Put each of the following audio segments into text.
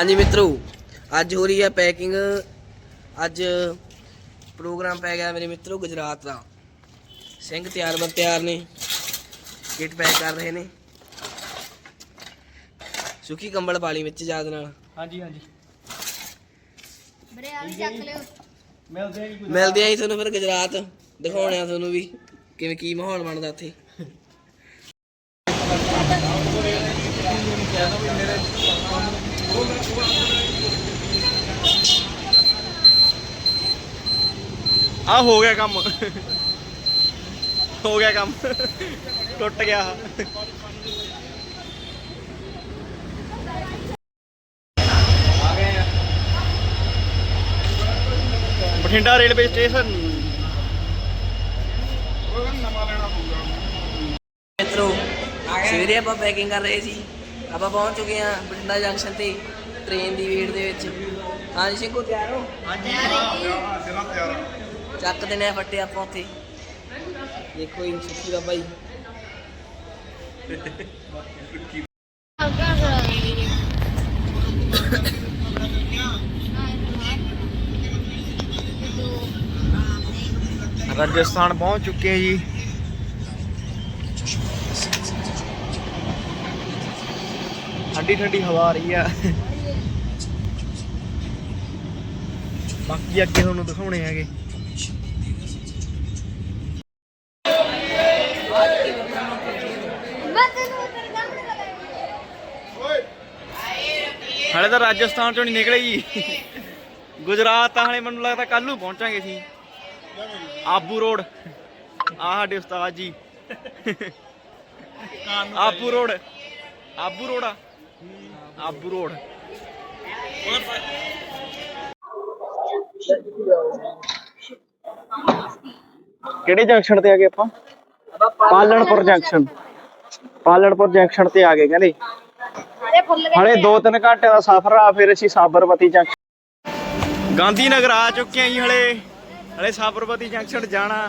ਹਾਂਜੀ ਮਿੱਤਰੋ ਅੱਜ ਹੋ ਰਹੀ ਹੈ ਪੈਕਿੰਗ ਅੱਜ ਪ੍ਰੋਗਰਾਮ ਪੈ ਗਿਆ ਮੇਰੇ ਮਿੱਤਰੋ ਗੁਜਰਾਤ ਦਾ। ਸਿੰਘ ਤਿਆਰ ਬਰ ਤਿਆਰ ਨੇ ਕਿਟ ਪੈਕ ਕਰ ਰਹੇ ਨੇ। ਸੁੱਕੀ ਕੰਬਲ ਪਾਲੀ ਵਿੱਚ ਯਾਦ ਨਾਲ। ਹਾਂਜੀ ਹਾਂਜੀ। ਮੇਰੇ ਆਲੀ ਚੱਕ ਲਿਓ। ਮਿਲਦੇ ਆ ਜੀ ਮਿਲਦੇ ਆਂ ਜੀ ਤੁਹਾਨੂੰ ਫਿਰ ਗੁਜਰਾਤ ਦਿਖਾਉਣੇ ਆ ਤੁਹਾਨੂੰ ਵੀ ਕਿਵੇਂ ਕੀ ਮਾਹੌਲ ਬਣਦਾ ਉੱਥੇ ਆ ਹੋ ਗਿਆ ਕੰਮ। ਹੋ ਗਿਆ ਕੰਮ। ਟੁੱਟ ਗਿਆ। Bathinda railway station. ਮਿੱਤਰੋ ਸਵੇਰੇ ਆਪਾਂ ਪੈਕਿੰਗ ਕਰ ਰਹੇ ਸੀ। ਆਪਾਂ ਪਹੁੰਚ ਚੁੱਕੇ ਹਾਂ ਬਠਿੰਡਾ ਜੰਕਸ਼ਨ ਤੇ ਟ੍ਰੇਨ ਦੀ ਵੇਟ ਦੇ ਵਿੱਚ। ਹਾਂਜੀ ਸਿੰਘੋ ਤਿਆਰ ਹੋ? ਚੱਕ ਦੇਣੇ ਆ ਫੱਟੇ ਆਪਾਂ ਉੱਥੇ। ਦੇਖੋ ਇਹ ਸੁੱਕੀ ਦਾ ਭਾਈ ਰਾਜਸਥਾਨ ਪਹੁੰਚ ਚੁੱਕੇ ਹਾਂ ਜੀ। ਠੰਡੀ ਠੰਡੀ ਹਵਾ ਆ ਰਹੀ ਆ। ਬਾਕੀ ਅੱਗੇ ਤੁਹਾਨੂੰ ਦਿਖਾਉਣੇ ਹੈਗੇ। ਮੈਂ ਤਾਂ ਰਾਜਸਥਾਨ ਚੋਂ ਨਹੀਂ ਨਿਕਲੇ ਜੀ। ਗੁਜਰਾਤ ਤਾਂ ਹਾਲੇ ਮੈਨੂੰ ਲੱਗਦਾ ਕੱਲ ਨੂੰ ਪਹੁੰਚਾਂਗੇ ਅਸੀਂ। ਆਬੂ ਰੋਡ। ਆ ਸਾਡੇ ਉਸਤਾਦ ਜੀ। ਆਬੂ ਰੋਡ। ਆਬੂ ਰੋਡ ਆ। ਆਬੂ ਰੋਡ। ਕਿਹੜੇ ਜੰਕਸ਼ਨ ਤੇ ਆ ਗਏ ਆਪਾਂ? ਪਾਲਣਪੁਰ ਜੰਕਸ਼ਨ ਪਾਲਣਪੁਰ ਜੰਕਸ਼ਨ ਤੇ ਆ ਗਏ ਕਹਿੰਦੇ। ਹਲੇ 2-3 ਘੰਟੇ ਦਾ ਸਫ਼ਰ ਆ ਫਿਰ ਅਸੀਂ ਸਾਬਰਮਤੀ ਜੰਕਸ਼ਨ ਗਾਂਧੀ ਨਗਰ ਆ ਚੁੱਕੇ ਆਂ ਜੀ ਹਲੇ। ਹਲੇ ਸਾਬਰਮਤੀ ਜੰਕਸ਼ਨ ਜਾਣਾ।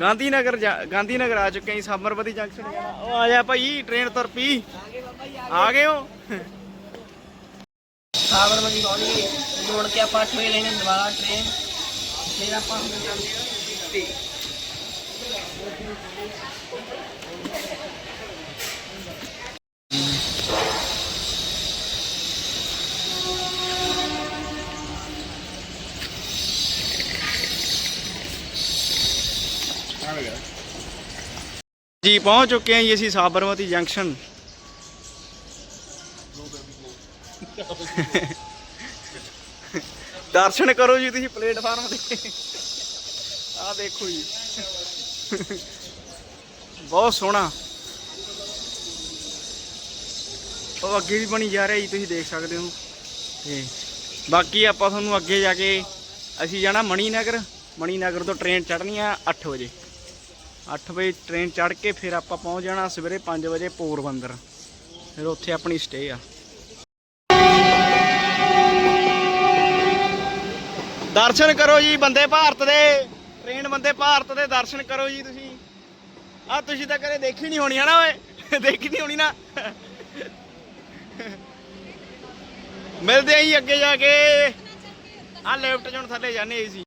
ਗਾਂਧੀ ਨਗਰ ਗਾਂਧੀ ਨਗਰ ਆ ਚੁੱਕੇ ਆਂ ਜੀ ਸਾਬਰਮਤੀ ਜੰਕਸ਼ਨ ਜਾਣਾ। ਉਹ ਆ ਜਾ ਭਾਈ ਟ੍ਰੇਨ ਤੁਰ ਪਈ। ਆ ਗਏ ਹੋ ਸਾਬਰਮਤੀ ਪਹੁੰਚ ਗਏ ਮੁੜ ਕੇ ਆਪਾਂ 8 ਵਜੇ ਲੈਣੇ ਦੁਬਾਰਾ ਟ੍ਰੇਨ ਫਿਰ ਆਪਾਂ ਹੁਣ ਜਾਂਦੇ ਹਾਂ ਤੇ ਜੀ ਪਹੁੰਚ ਚੁੱਕੇ ਆਂ ਜੀ ਅਸੀਂ ਸਾਬਰਮਤੀ ਜੰਕਸ਼ਨ ਦਰਸ਼ਨ ਕਰੋ ਜੀ ਤੁਸੀਂ ਪਲੇਟਫਾਰਮ ਤੇ। ਆਹ ਦੇਖੋ ਜੀ। ਬਹੁਤ ਸੋਹਣਾ। ਉਹ ਅੱਗੇ ਵੀ ਬਣੀ ਜਾ ਰਿਹਾ ਜੀ, ਤੁਸੀਂ ਦੇਖ ਸਕਦੇ ਹੋ। ਤੇ ਬਾਕੀ ਆਪਾਂ ਤੁਹਾਨੂੰ ਅੱਗੇ ਜਾ ਕੇ ਅਸੀਂ ਜਾਣਾ ਮਣੀਨਗਰ। ਮਣੀਨਗਰ ਤੋਂ ਟ੍ਰੇਨ ਚੜ੍ਹਨੀ ਆ 8 ਵਜੇ। 8 ਵਜੇ ਟ੍ਰੇਨ ਚੜ੍ਹ ਕੇ ਫਿਰ ਆਪਾਂ ਪਹੁੰਚ ਜਾਣਾ ਸਵੇਰੇ 5 ਵਜੇ ਪੋਰਬੰਦਰ। ਫਿਰ ਉੱਥੇ ਆਪਣੀ ਸਟੇ ਆ। ਦਰਸ਼ਨ ਕਰੋ ਜੀ ਬੰਦੇ ਭਾਰਤ ਦੇ ਟ੍ਰੇਨ ਬੰਦੇ ਭਾਰਤ ਦੇ ਦਰਸ਼ਨ ਕਰੋ ਜੀ ਤੁਸੀਂ। ਆ ਤੁਸੀਂ ਤਾਂ ਕਦੇ ਦੇਖੀ ਨਹੀਂ ਹੋਣੀ ਹਨਾ ਓਏ ਦੇਖੀ ਨਹੀਂ ਹੋਣੀ ਨਾ। ਮਿਲਦੇ ਆਂ ਜੀ ਅੱਗੇ ਜਾ ਕੇ। ਆ ਲੈਫਟ ਚੋਂ ਥੱਲੇ ਜਾਣੇ ਸੀ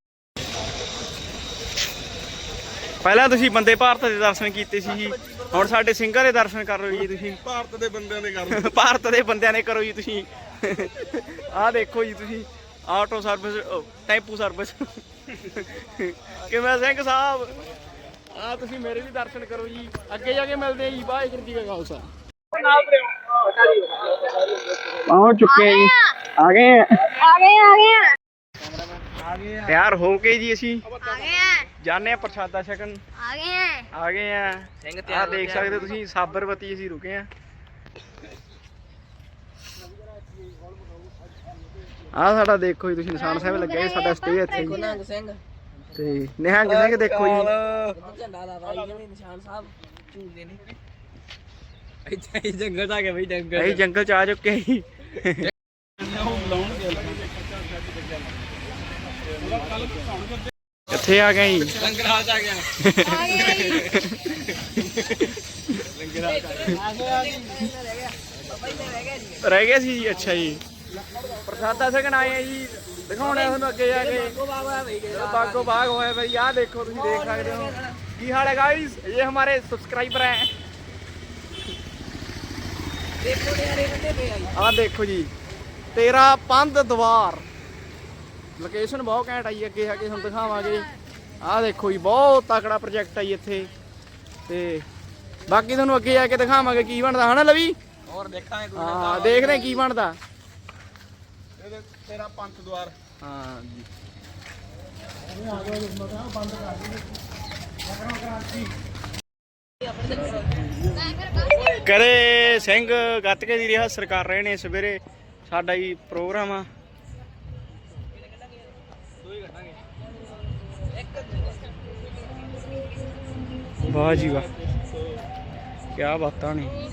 ਪਹਿਲਾਂ ਤੁਸੀਂ ਬੰਦੇ ਭਾਰਤ ਦੇ ਦਰਸ਼ਨ ਕੀਤੇ ਸੀ ਜੀ। ਹੁਣ ਸਾਡੇ ਸਿੰਘਾਂ ਦੇ ਦਰਸ਼ਨ ਕਰ ਲਓ ਜੀ ਤੁਸੀਂ। ਭਾਰਤ ਦੇ ਬੰਦਿਆਂ ਦੇ ਕਰ ਭਾਰਤ ਦੇ ਬੰਦਿਆਂ ਨੇ ਕਰੋ ਜੀ ਤੁਸੀਂ। ਆਹ ਦੇਖੋ ਜੀ ਤੁਸੀਂ। ਆਟੋ ਸਰਵਿਸ ਟੈਂਪੂ ਸਰਵਿਸ ਕਿਵੇਂ ਸਿੰਘ ਸਾਹਿਬ? ਆ ਤੁਸੀਂ ਮੇਰੇ ਵੀ ਦਰਸ਼ਨ ਕਰੋ ਜੀ। ਅੱਗੇ ਜਾ ਕੇ ਮਿਲਦੇ ਆ ਜੀ। ਵਾਹਿਗੁਰੂ ਜੀ ਕਾ ਖਾਲਸਾ। ਪਹੁੰਚ ਚੁੱਕੇ ਆ ਜੀ ਆ। ਗਏ ਆ। ਗਏ ਆ। ਗਏ ਆ। ਤਿਆਰ ਹੋ ਕੇ ਜੀ ਅਸੀਂ। ਆ ਗਏ ਆ। ਜਾਣੇ ਆ ਪ੍ਰਸ਼ਾਦਾ ਛਕਣ। ਆ ਗਏ ਆ। ਆ ਗਏ ਆ। ਸਿੰਘ ਆ ਤਿਆਰ ਦੇਖ ਸਕਦੇ ਹੋ ਤੁਸੀਂ ਸਾਬਰਮਤੀ ਅਸੀਂ ਰੁਕੇ ਆ। ਆ ਸਾਡਾ ਦੇਖੋ ਜੀ ਤੁਸੀਂ ਨਿਸ਼ਾਨ ਸਾਹਿਬ ਲੱਗਿਆ ਜੀ ਸਾਡਾ ਸਟੇ ਇੱਥੇ ਜੀ ਨੰਗ ਸਿੰਘ। ਤੇ ਨਿਹੰਗ ਸਿੰਘ ਦੇਖੋ ਜੀ। ਝੰਡਾ ਲਾਦਾ ਜੀ। ਕਹਿੰਦੇ ਨਿਸ਼ਾਨ ਸਾਹਿਬ ਝੂਲਦੇ ਨੇ। ਇੱਥੇ ਹੀ ਜੰਗਲ ਜਾ ਕੇ ਬਈ ਜੰਗਲ। ਅਸੀਂ ਜੰਗਲ ਚ ਆ ਚੁੱਕੇ ਜੀ ਕਿੱਥੇ ਆ ਗਏ ਜੀ? ਲੰਗਰਾਂ ਚ ਆ ਗਿਆ। ਆ ਗਏ। ਲੰਗਰਾਂ ਚ ਆ ਗਿਆ। ਰਹਿ ਗਿਆ ਸੀ ਜੀ ਅੱਛਾ ਜੀ। ਪ੍ਰਸਾਦਾ ਸਕਣ ਆਏ ਆ ਜੀ ਦਿਖਾਉਣਾ ਤੁਹਾਨੂੰ ਅੱਗੇ ਜਾ ਕੇ। ਬਾਗੋ ਬਾਗ ਹੋਇਆ ਬਈ ਆਹ ਦੇਖੋ ਤੁਸੀਂ ਦੇਖ ਸਕਦੇ ਹੋ। ਕੀ ਹਾਲ ਹੈ ਗਾਇਸ ਇਹ ਹਮਾਰੇ ਸਬਸਕ੍ਰਾਈਬਰ ਹੈ। ਦੇਖੋ ਨਿਆਰੇ ਬੰਦੇ ਪਏ ਆਈ। ਆਹ ਦੇਖੋ ਜੀ ਤੇਰਾ ਪੰਧ ਦਵਾਰ। ਲੋਕੇਸ਼ਨ ਬਹੁਤ ਘੈਂਟ ਆਈ ਅੱਗੇ ਆ ਕੇ ਤੁਹਾਨੂੰ ਦਿਖਾਵਾਂਗੇ। ਆਹ ਦੇਖੋ ਜੀ ਬਹੁਤ ਤਕੜਾ ਪ੍ਰੋਜੈਕਟ ਆਈ ਇੱਥੇ। ਤੇ ਬਾਕੀ ਤੁਹਾਨੂੰ ਅੱਗੇ ਜਾ ਕੇ ਦਿਖਾਵਾਂਗੇ ਕੀ ਬਣਦਾ ਹਨਾ ਲਵੀ? ਹੋਰ ਦੇਖਾਂਗੇ ਹਾਂ ਦੇਖਦੇ ਕੀ ਬਣਦਾ। ਇਹਦੇ ਤੇਰਾ ਪੰਥ ਦੁਆਰ। ਹਾਂ ਜੀ ਕਰੇ ਸਿੰਘ ਗੱਤਕੇ ਦੀ ਰਿਹਰਸਲ ਕਰ ਰਹੇ ਨੇ ਸਵੇਰੇ। ਸਾਡਾ ਹੀ ਪ੍ਰੋਗਰਾਮ ਆ। ਵਾਹ ਜੀ ਵਾਹ। ਕੀ ਬਾਤਾਂ ਨੇ।